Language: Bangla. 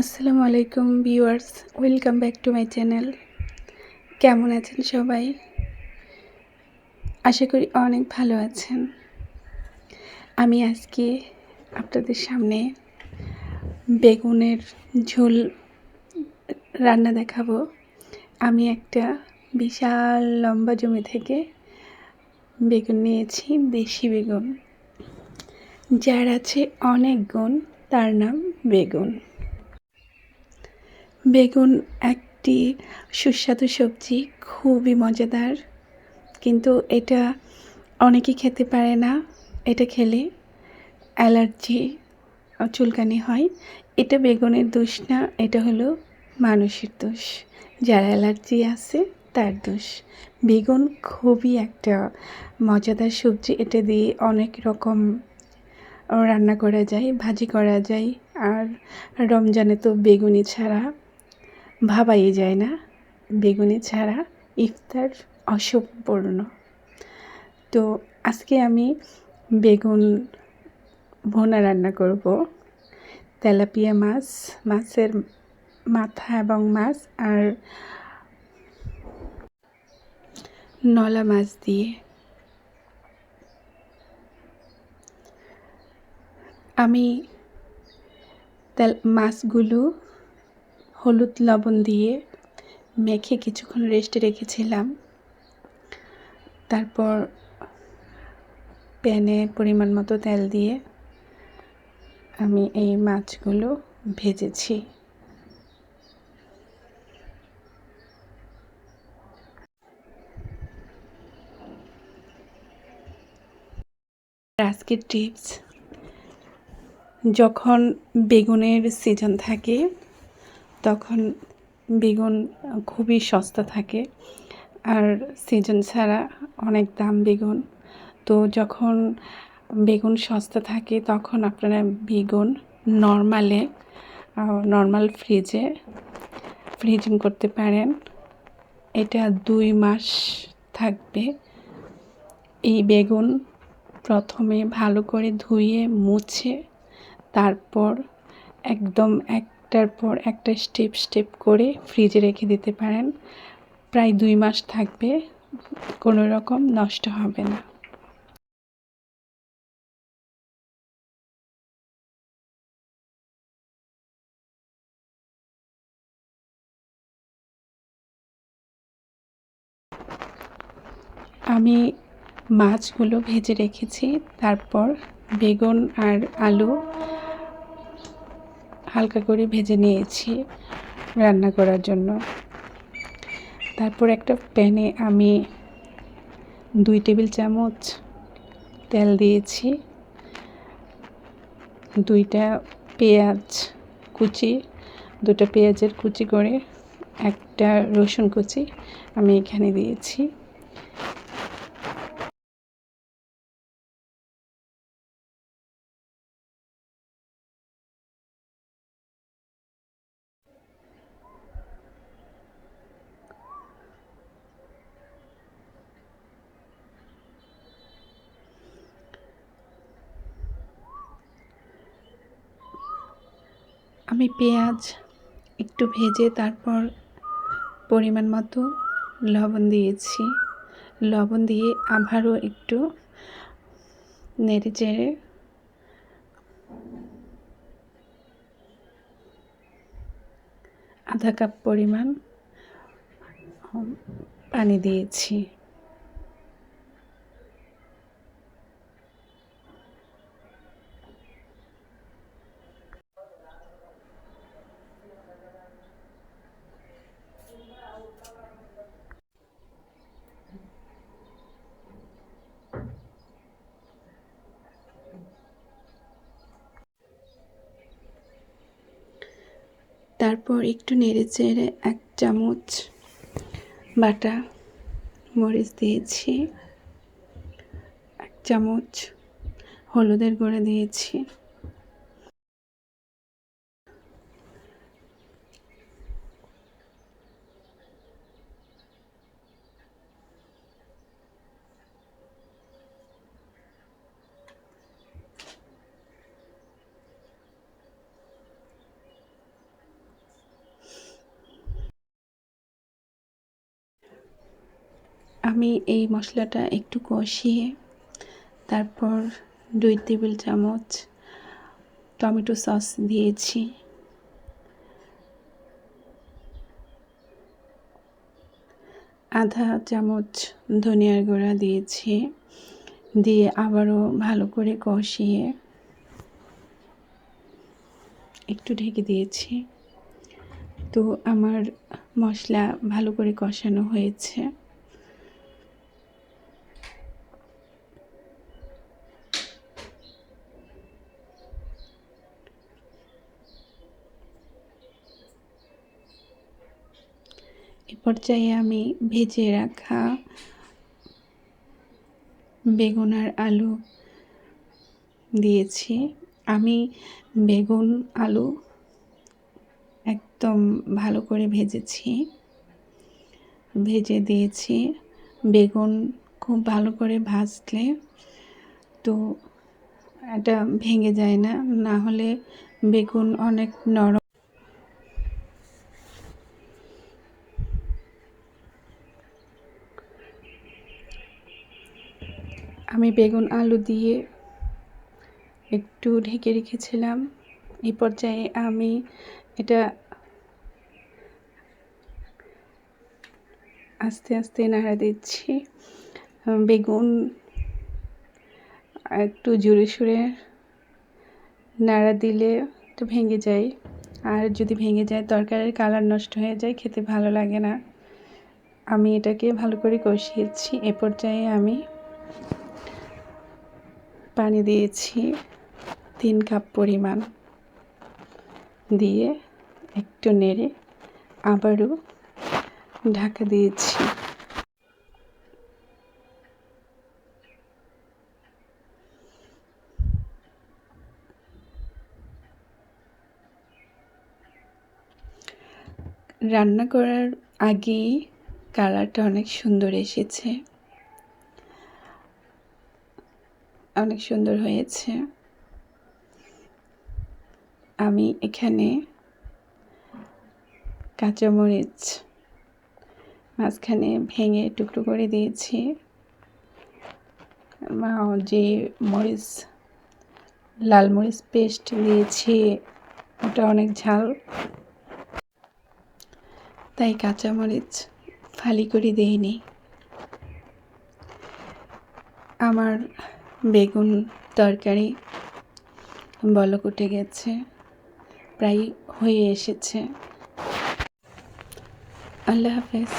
আসসালামু আলাইকুম viewers, welcome back to my channel. কেমন আছেন সবাই? আশা করি অনেক ভালো আছেন। আমি আজকে আপনাদের সামনে বেগুনের ঝোল রান্না দেখাবো। আমি একটা বিশাল লম্বা জমি থেকে বেগুন নিয়েছি, দেশি বেগুন। যার আছে অনেক গুণ, তার নাম বেগুন। বেগুন একটি সুস্বাদু সবজি, খুবই মজাদার। কিন্তু এটা অনেকেই খেতে পারে না, এটা খেলে অ্যালার্জি চুলকানি হয়। এটা বেগুনের দোষ না, এটা হলো মানুষের দোষ। যার অ্যালার্জি আছে, তার দোষ। বেগুন খুবই একটা মজাদার সবজি, এটা দিয়ে অনেক রকম রান্না করা যায়, ভাজি করা যায়। আর রমজানে তো বেগুনি ছাড়া ভাবাই যায় না। বেগুনি ছাড়া ইফতার অসম্পূর্ণ। তো আজকে আমি বেগুন ভোনা রান্না করব। তেলাপিয়া মাছ, মাছের মাথা এবং মাছ আর নলা মাছ দিয়ে। আমি তেল মাছগুলো হলুদ লবণ দিয়ে মেখে কিছুক্ষণ রেস্টে রেখেছিলাম। তারপর প্যানে পরিমাণ মতো তেল দিয়ে আমি এই মাছগুলো ভেজেছি। আজকের টিপস যখন বেগুনের সিজন থাকে তখন বেগুন খুবই সস্তা থাকে আর সিজন ছাড়া অনেক দাম বেগুন। তো যখন বেগুন সস্তা থাকে তখন আপনারা বেগুন নর্মালে নর্মাল ফ্রিজে ফ্রিজিং করতে পারেন। এটা দুই মাস থাকবে। এই বেগুন প্রথমে ভালো করে ধুয়ে মুছে, তারপর একদম একটার পর একটা স্টেপ স্টেপ করে ফ্রিজে রেখে দিতে পারেন। প্রায় দুই মাস থাকবে, কোনো রকম নষ্ট হবে না। আমি মাছগুলো ভেজে রেখেছি, তারপর বেগুন আর আলু হালকা করে ভেজে নিয়েছি রান্না করার জন্য। তারপর একটা প্যানে আমি দুই টেবিল চামচ তেল দিয়েছি, দুইটা পেঁয়াজ কুচি, দুটো পেঁয়াজের কুচি করে একটা রসুন কুচি আমি এখানে দিয়েছি। আমি পেঁয়াজ একটু ভেজে তারপর পরিমাণ মতো লবণ দিয়েছি। লবণ দিয়ে আবারও একটু নেড়ে চেড়ে আধা কাপ পরিমাণ পানি দিয়েছি। তারপর একটু নেড়ে চেড়ে এক চামচ বাটা মরিচ দিয়েছি এক চামচ হলুদের গুঁড়া দিয়েছি। আমি এই মশলাটা একটু কষিয়ে, তারপর দুই টেবিল চামচ টমেটো সস দিয়েছি। আধা চামচ ধনিয়ার গুঁড়া দিয়েছি, দিয়ে আবারও ভালো করে কষিয়ে একটু ঢেকে দিয়েছি। তো আমার মশলা ভালো করে কষানো হয়েছে। এ পর্যায়ে আমি ভেজে রাখা বেগুন আর আলু দিয়েছি। আমি বেগুন, আলু একদম ভালো করে ভেজেছি। ভেজে দিয়েছি। বেগুন খুব ভালো করে ভাজলে তো এটা ভেঙে যায় না। না হলে বেগুন অনেক নরম আমি বেগুন আলু দিয়ে একটু ঢেকে রেখেছিলাম। এই পর্যায়ে আমি এটা আস্তে আস্তে নাড়া দিচ্ছি। বেগুন একটু জোরে সুরে নাড়া দিলে একটু ভেঙে যায়। আর যদি ভেঙে যায়, তরকারির কালার নষ্ট হয়ে যায়, খেতে ভালো লাগে না। আমি এটাকে ভালো করে কষিয়েছি। এ পর্যায়ে আমি পানি দিয়েছি, তিন কাপ পরিমাণ। দিয়ে একটু নেড়ে আবারও ঢাকা দিয়েছি। রান্না করার আগেই কালারটা অনেক সুন্দর এসেছে। অনেক সুন্দর হয়েছে। আমি এখানে কাঁচামরিচ মাঝখানে ভেঙে টুকরো করে দিয়েছি। যে মরিচ, লাল মরিচ পেস্ট দিয়েছি, ওটা অনেক ঝাল। তাই কাঁচামরিচ ফালি করে দিইনি। আমার বেগুন তরকারি বলক উঠে গেছে প্রায় হয়ে এসেছে। আল্লাহ হাফেজ।